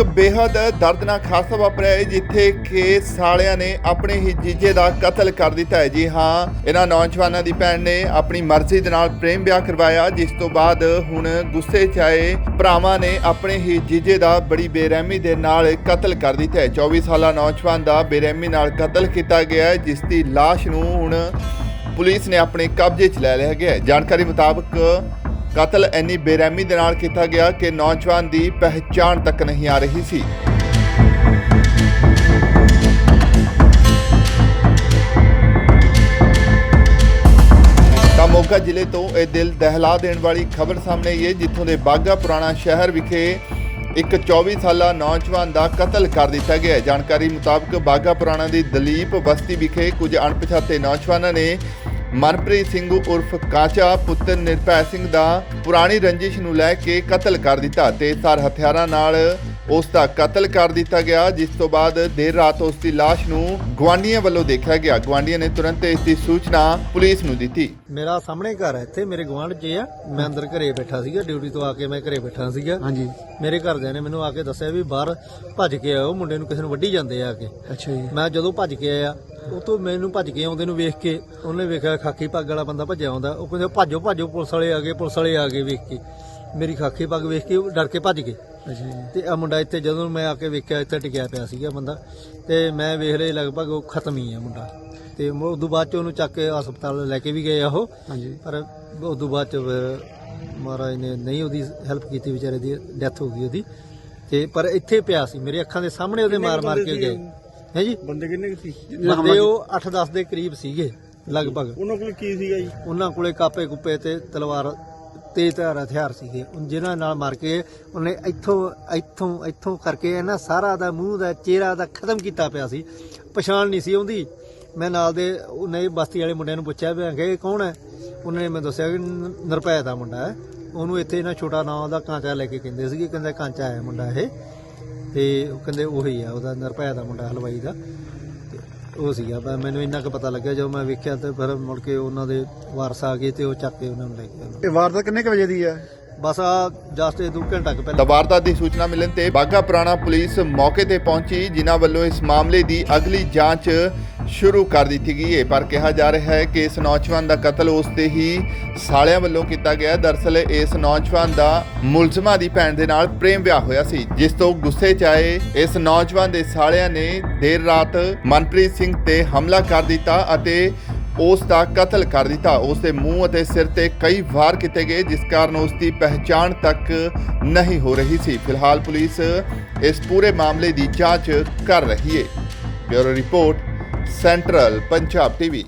ਬੇहद ਦਰਦਨਾਕ ਹਾਦਸਾ ਵਾਪਰਿਆ ਹੈ, ਜਿੱਥੇ ਕਿ ਸਾਲਿਆਂ ਨੇ ਆਪਣੇ ਹੀ ਜੀਜੇ ਦਾ ਕਤਲ ਕਰ ਦਿੱਤਾ ਹੈ। ਜੀ ਹਾਂ, ਇਹਨਾਂ ਨੌਜਵਾਨਾਂ ਦੀ ਭੈਣ ਨੇ ਆਪਣੀ ਮਰਜ਼ੀ ਦੇ ਨਾਲ ਪ੍ਰੇਮ ਵਿਆਹ ਕਰਵਾਇਆ, ਜਿਸ ਤੋਂ ਬਾਅਦ ਹੁਣ ਗੁੱਸੇ 'ਚ ਆਏ ਭਰਾਵਾਂ ਨੇ ਆਪਣੇ ਹੀ ਜੀਜੇ ਦਾ ਬੜੀ ਬੇਰਹਿਮੀ ਦੇ ਨਾਲ ਕਤਲ ਕਰ ਦਿੱਤਾ ਹੈ। 24 ਸਾਲਾ ਨੌਜਵਾਨ ਦਾ ਬੇਰਹਿਮੀ ਨਾਲ ਕਤਲ ਕੀਤਾ ਗਿਆ ਹੈ, ਜਿਸ ਦੀ ਲਾਸ਼ ਨੂੰ ਹੁਣ ਪੁਲਿਸ ਨੇ ਆਪਣੇ ਕਬਜ਼ੇ 'ਚ ਲੈ ਲਿਆ ਗਿਆ ਹੈ। ਜਾਣਕਾਰੀ ਮੁਤਾਬਕ ਕਤਲ ਇੰਨੀ ਬੇਰਹਿਮੀ ਦੇ ਨਾਲ ਕੀਤਾ ਗਿਆ ਕਿ ਨੌਜਵਾਨ ਦੀ ਪਹਿਚਾਣ ਤੱਕ ਨਹੀਂ ਆ ਰਹੀ ਸੀ। ਤਾਂ ਮੋਗਾ ਜ਼ਿਲ੍ਹੇ ਤੋਂ ਇਹ ਦਿਲ ਦਹਿਲਾ ਦੇਣ ਵਾਲੀ ਖਬਰ ਸਾਹਮਣੇ ਆਈ ਹੈ, ਜਿੱਥੋਂ ਦੇ ਬਾਗਾ ਪੁਰਾਣਾ ਸ਼ਹਿਰ ਵਿਖੇ ਇੱਕ 24 ਸਾਲਾ ਨੌਜਵਾਨ ਦਾ ਕਤਲ ਕਰ ਦਿੱਤਾ ਗਿਆ ਹੈ। ਜਾਣਕਾਰੀ ਮੁਤਾਬਕ ਬਾਗਾ ਪੁਰਾਣਾ ਦੀ ਦਲੀਪ ਬਸਤੀ ਵਿਖੇ ਕੁਝ ਅਣਪਛਾਤੇ ਨੌਜਵਾਨਾਂ ਨੇ ਮਨਪ੍ਰੀਤ ਸਿੰਘ ਉਰਫ ਕਾਚਾ ਪੁੱਤਰ ਨਿਰਭੈ ਸਿੰਘ ਦਾ ਪੁਰਾਣੀ ਰੰਜਿਸ਼ ਨੂੰ ਲੈ ਕੇ ਕਤਲ ਕਰ ਦਿੱਤਾ ਤੇ ਸਰ ਹਥਿਆਰਾਂ ਨਾਲ ਉਸ ਦਾ ਕਤਲ ਕਰ ਦਿੱਤਾ ਗਿਆ ਜਿਸ ਤੋਂ ਬਾਅਦ ਦੇਰ ਰਾਤ ਉਸ ਦੀ ਲਾਸ਼ ਨੂੰ ਗਵਾਂਡੀਆਂ ਵੱਲੋਂ ਦੇਖਿਆ ਗਿਆ। ਗਵਾਂਡੀਆਂ ਨੇ ਤੁਰੰਤ ਇਸ ਦੀ ਸੂਚਨਾ ਪੁਲਿਸ ਨੂੰ ਦਿੱਤੀ। ਮੇਰਾ ਸਾਹਮਣੇ ਘਰ ਹੈ ਇੱਥੇ ਮੇਰੇ ਗਵਾਂਢ 'ਚ ਆ। ਮੈਂ ਅੰਦਰ ਘਰੇ ਬੈਠਾ ਸੀਗਾ ਡਿਊਟੀ ਤੋਂ ਆ ਕੇ ਮੈਂ ਘਰੇ ਬੈਠਾ ਸੀਗਾ। ਹਾਂਜੀ। ਮੇਰੇ ਘਰਦਿਆਂ ਨੇ ਮੈਨੂੰ ਆ ਕੇ ਦੱਸਿਆ ਵੀ ਬਾਹਰ ਭੱਜ ਕੇ ਆਓ ਮੁੰਡੇ ਨੂੰ ਕਿਸੇ ਨੂੰ ਵੱਢੀ ਜਾਂਦੇ ਆ ਆ ਕੇ। ਅੱਛਾ ਜੀ। ਮੈਂ ਜਦੋਂ ਭੱਜ ਕੇ ਆਇਆ ਉਹ ਤੋਂ ਮੈਨੂੰ ਭੱਜ ਕੇ ਆਉਂਦੇ ਨੂੰ ਵੇਖ ਕੇ ਉਹਨੇ ਵੇਖਿਆ ਖਾਕੀ ਪੱਗ ਵਾਲਾ ਬੰਦਾ ਭੱਜਿਆ ਆਉਂਦਾ। ਉਹ ਕਹਿੰਦੇ ਭਾਜੋ ਭਾਜੋ ਪੁਲਿਸ ਵਾਲੇ ਆ ਗਏ ਪੁਲਿਸ ਵਾਲੇ ਆ ਗਏ ਵੇਖ ਕੇ। ਮੇਰੀ ਖਾਕੀ ਪੱਗ ਵੇਖ ਕੇ ਉਹ ਡਰ ਕੇ ਭੱਜ ਗਏ। ਅੱਛਾ ਤੇ ਆ ਮੁੰਡਾ ਇੱਥੇ ਜਦੋਂ ਮੈਂ ਆ ਕੇ ਵੇਖਿਆ ਇੱਥੇ ਟਿਕਿਆ ਪਿਆ ਸੀਗਾ ਬੰਦਾ। ਤੇ ਮੈਂ ਵੇਖ ਲਿਆ ਲਗਭਗ ਉਹ ਖਤਮ ਹੀ ਆ ਮੁੰਡਾ। ਤੇ ਮੈਂ ਉਦੋਂ ਬਾਅਦ ਚ ਉਹਨੂੰ ਚੱਕ ਕੇ ਹਸਪਤਾਲ ਲੈ ਕੇ ਵੀ ਗਏ ਆ ਉਹ। ਹਾਂਜੀ। ਪਰ ਉਦੋਂ ਬਾਅਦ ਚ ਮਹਾਰਾਜ ਨੇ ਨਹੀਂ ਉਹਦੀ ਹੈਲਪ ਕੀਤੀ ਵਿਚਾਰੇ ਦੀ ਡੈਥ ਹੋ ਗਈ ਉਹਦੀ। ਤੇ ਪਰ ਇੱਥੇ ਪਿਆ ਸੀ ਮੇਰੇ ਅੱਖਾਂ ਦੇ ਸਾਹਮਣੇ ਉਹਦੇ ਮਾਰ ਮਾਰ ਕੇ ਗਏ। ਹੈ ਜੀ? ਬੰਦੇ ਕਿੰਨੇ ਕੁ ਸੀ? ਬੰਦੇ ਉਹ 8-10 ਦੇ ਕਰੀਬ ਸੀਗੇ ਲਗਭਗ। ਉਹਨਾਂ ਕੋਲ ਕੀ ਸੀਗਾ ਜੀ? ਉਹਨਾਂ ਕੋਲੇ ਕਾਪੇ ਕੁੱਪੇ ਤੇ ਤਲਵਾਰ ਤੇਜ਼ ਧਾਰ ਹਥਿਆਰ ਸੀਗੇ। ਉਨ- ਜਿਨ੍ਹਾਂ ਨਾਲ ਮਾਰ ਕੇ ਉਹਨੇ ਇੱਥੋਂ ਇੱਥੋਂ ਇੱਥੋਂ ਕਰਕੇ ਨਾ ਸਾਰਾ ਦਾ ਮੂੰਹ ਦਾ ਚਿਹਰਾ ਦਾ ਖਤਮ ਕੀਤਾ ਪਿਆ ਸੀ। ਪਛਾਣ ਨਹੀਂ ਸੀ ਆਉਂਦੀ। ਮੈਂ ਨਾਲ ਦੇ ਉਹਨੇ ਬਸਤੀ ਵਾਲੇ ਮੁੰਡਿਆਂ ਨੂੰ ਪੁੱਛਿਆ ਵੀ ਇਹ ਕੌਣ ਹੈ? ਉਹਨਾਂ ਨੇ ਮੈਨੂੰ ਦੱਸਿਆ ਕਿ ਨ- ਨਿਰਭੈ ਦਾ ਮੁੰਡਾ ਹੈ। ਉਹਨੂੰ ਇੱਥੇ ਨਾ ਛੋਟਾ ਨਾਂ ਦਾ ਕਾਂਚਾ ਲੈ ਕੇ ਕਹਿੰਦੇ ਸੀਗੇ। ਕਹਿੰਦੇ ਕਾਂਚਾ ਹੈ ਮੁੰਡਾ ਇਹ। ਤੇ ਉਹ ਕਹਿੰਦੇ ਉਹੀ ਆ ਉਹਦਾ ਨਿਰਭੈ ਦਾ ਮੁੰਡਾ ਹਲਵਾਈ ਦਾ। ਤੇ ਉਹ ਸੀਗਾ ਪਰ ਮੈਨੂੰ ਇੰਨਾ ਕੁ ਪਤਾ ਲੱਗਿਆ ਜਦੋਂ ਮੈਂ ਵੇਖਿਆ ਤੇ ਫਿਰ ਮੁੜ ਕੇ ਉਹਨਾਂ ਦੇ ਵਾਰਸ ਆ ਗਏ ਤੇ ਉਹ ਚੱਕ ਕੇ ਉਹਨਾਂ ਨੂੰ ਲੈ ਗਏ। ਇਹ ਵਾਰਦਾਤ ਕਿੰਨੇ ਕੁ ਵਜੇ ਦੀ ਹੈ ਬਸ ਆ ਜਸਟ ਇਹ ਦੋ ਘੰਟਾ ਕੁ ਪਹਿਲਾਂ। ਤਾਂ ਵਾਰਦਾਤ ਦੀ ਸੂਚਨਾ ਮਿਲਣ ਤੇ ਬਾਗਾ ਪੁਰਾਣਾ ਪੁਲਿਸ ਮੌਕੇ ਤੇ ਪਹੁੰਚੀ ਜਿਨ੍ਹਾਂ ਵੱਲੋਂ ਇਸ ਮਾਮਲੇ ਦੀ ਅਗਲੀ ਜਾਂਚ ਸ਼ੁਰੂ ਕਰ ਦਿੱਤੀ ਗਈ ਹੈ, ਪਰ ਕਿਹਾ ਜਾ ਰਿਹਾ ਹੈ ਕਿ ਇਸ ਨੌਜਵਾਨ ਦਾ ਕਤਲ ਉਸ ਦੇ ਹੀ ਸਾਲਿਆਂ ਵੱਲੋਂ ਕੀਤਾ ਗਿਆ ਦਰਸਲ, ਇਸ ਨੌਜਵਾਨ ਦਾ ਮੁਲਜ਼ਮਾਂ ਦੀ ਭੈਣ ਦੇ ਨਾਲ ਪ੍ਰੇਮ ਵਿਆਹ ਹੋਇਆ ਸੀ, ਜਿਸ ਤੋਂ ਗੁੱਸੇ 'ਚ ਆਏ ਇਸ ਨੌਜਵਾਨ ਦੇ ਸਾਲਿਆਂ ਨੇ ਦੇਰ ਰਾਤ ਮਨਪ੍ਰੀਤ ਸਿੰਘ ਤੇ ਹਮਲਾ ਕਰ ਦਿੱਤਾ ਅਤੇ ਉਸ ਦਾ ਕਤਲ ਕਰ ਦਿੱਤਾ। ਉਸ ਦੇ ਮੂੰਹ ਅਤੇ ਸਿਰ ਤੇ ਕਈ ਵਾਰ ਕੀਤੇ ਗਏ, ਜਿਸ ਕਾਰਨ ਉਸ ਦੀ ਪਹਿਚਾਣ ਤੱਕ ਨਹੀਂ ਹੋ ਰਹੀ ਸੀ। ਫਿਲਹਾਲ ਪੁਲਿਸ ਇਸ ਪੂਰੇ ਮਾਮਲੇ ਦੀ ਜਾਂਚ ਕਰ ਰਹੀ ਹੈ। Bureau report central Punjab TV